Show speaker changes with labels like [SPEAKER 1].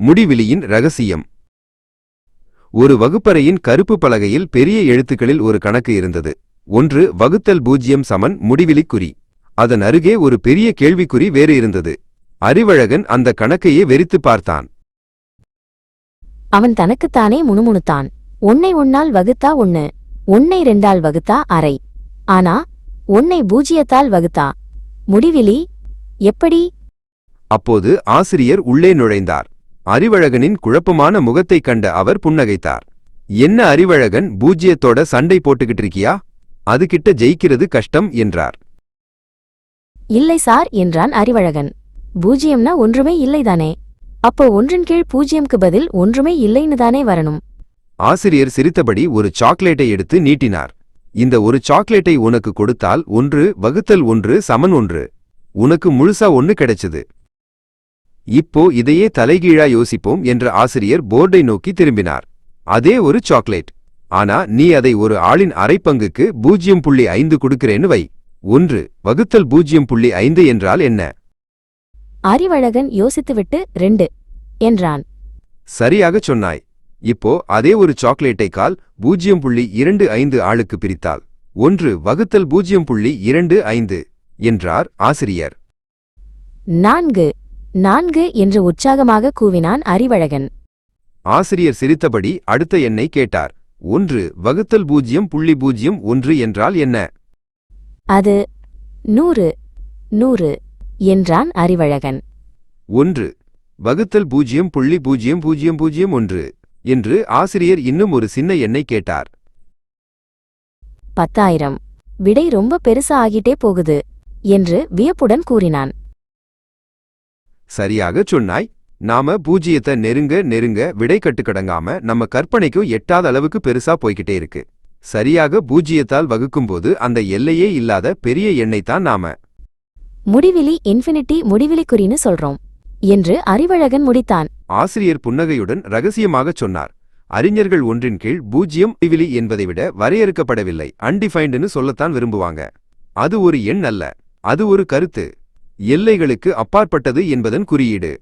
[SPEAKER 1] முடிவிலியின் ரகசியம். ஒரு வகுப்பறையின் கருப்பு பலகையில் பெரிய எழுத்துக்களில் ஒரு கணக்கு இருந்தது. ஒன்று வகுத்தல் பூஜ்யம் சமன் முடிவிலிக் குறி அதன் அருகே ஒரு பெரிய கேள்விக்குறி வேறு இருந்தது. அறிவழகன் அந்த கணக்கையே வெறித்துப் பார்த்தான்.
[SPEAKER 2] அவன் தனக்குத்தானே முணுமுணுத்தான். ஒன்னை ஒன்னால் வகுத்தா ஒன்னு ஒன்னை ரெண்டால் வகுத்தா அரை. ஆனா ஒன்னை பூஜ்ஜியத்தால் வகுத்தா? முடிவிலி எப்படி?
[SPEAKER 1] அப்போது ஆசிரியர் உள்ளே நுழைந்தார். அறிவழகனின் குழப்பமான முகத்தைக் கண்ட அவர் புன்னகைத்தார். என்ன அறிவழகன் பூஜ்யத்தோட சண்டை போட்டுக்கிட்டு இருக்கியா அதுகிட்ட ஜெயிக்கிறது கஷ்டம் என்றார்.
[SPEAKER 2] இல்லை சார் என்றான் அறிவழகன். பூஜ்யம்னா ஒன்றுமே இல்லைதானே? அப்போ ஒன்றின் கீழ் பூஜ்யம்க்கு பதில் ஒன்றுமே இல்லைன்னு தானே வரணும்?
[SPEAKER 1] ஆசிரியர் சிரித்தபடி ஒரு சாக்லேட்டை எடுத்து நீட்டினார். இந்த ஒரு சாக்லேட்டை உனக்கு கொடுத்தால் ஒன்று வகுத்தல் ஒன்று சமன் ஒன்று. உனக்கு முழுசா ஒன்னு கிடைச்சது. இப்போ இதையே தலைகீழா யோசிப்போம் என்ற ஆசிரியர் போர்டை நோக்கி திரும்பினார். அதே ஒரு சாக்லேட். ஆனா நீ அதை ஒரு ஆளின் அரைப்பங்குக்கு பூஜ்ஜியம் புள்ளி ஐந்து கொடுக்கிறேன்னு வை. ஒன்று வகுத்தல் பூஜ்ஜியம் புள்ளி ஐந்து என்றால் என்ன?
[SPEAKER 2] அறிவழகன் யோசித்துவிட்டு ரெண்டு என்றான்.
[SPEAKER 1] சரியாகச் சொன்னாய். இப்போ அதே ஒரு சாக்லேட்டை கால் பூஜ்ஜியம் புள்ளி இரண்டு ஐந்து ஆளுக்கு பிரித்தால் ஒன்று வகுத்தல் பூஜ்ஜியம் புள்ளி இரண்டு ஐந்து என்றார் ஆசிரியர்.
[SPEAKER 2] நான்கு நான்கு என்று உற்சாகமாக கூவினான் அறிவழகன்.
[SPEAKER 1] ஆசிரியர் சிரித்தபடி அடுத்த எண்ணை கேட்டார். ஒன்று வகுத்தல் பூஜ்ஜியம் புள்ளி பூஜ்ஜியம் ஒன்று என்றால் என்ன?
[SPEAKER 2] அது நூறு நூறு என்றான் அறிவழகன்.
[SPEAKER 1] ஒன்று வகுத்தல் பூஜ்ஜியம் புள்ளி பூஜ்ஜியம் பூஜ்ஜியம் பூஜ்ஜியம் ஒன்று என்று ஆசிரியர் இன்னும் ஒரு சின்ன எண்ணை கேட்டார்.
[SPEAKER 2] பத்தாயிரம் விடை ரொம்ப பெருசா ஆகிட்டே போகுது என்று வியப்புடன் கூறினான்.
[SPEAKER 1] சரியாகச் சொன்னாய். நாம பூஜ்ஜியத்தை நெருங்க நெருங்க விடை கட்டுக்கடங்காம நம்ம கற்பனைக்கும் எட்டாத அளவுக்கு பெருசா போய்கிட்டே இருக்கு. சரியாக பூஜ்ஜியத்தால் வகுக்கும்போது அந்த எல்லையே இல்லாத பெரிய எண்ணைத்தான் நாம.
[SPEAKER 2] முடிவிலி இன்ஃபினிட்டி முடிவிலி குறின்னு சொல்றோம் என்று அறிவழகன் முடித்தான்.
[SPEAKER 1] ஆசிரியர் புன்னகையுடன் ரகசியமாகச் சொன்னார். அறிஞர்கள் ஒன்றின் கீழ் பூஜ்ஜியம் முடிவிலி என்பதை விட வரையறுக்கப்படவில்லை அன்டிஃபைன்டுன்னு சொல்லத்தான் விரும்புவாங்க. அது ஒரு எண் அல்ல அது ஒரு கருத்து. எல்லைகளுக்கு அப்பாற்பட்டது என்பதன் குறியீடு.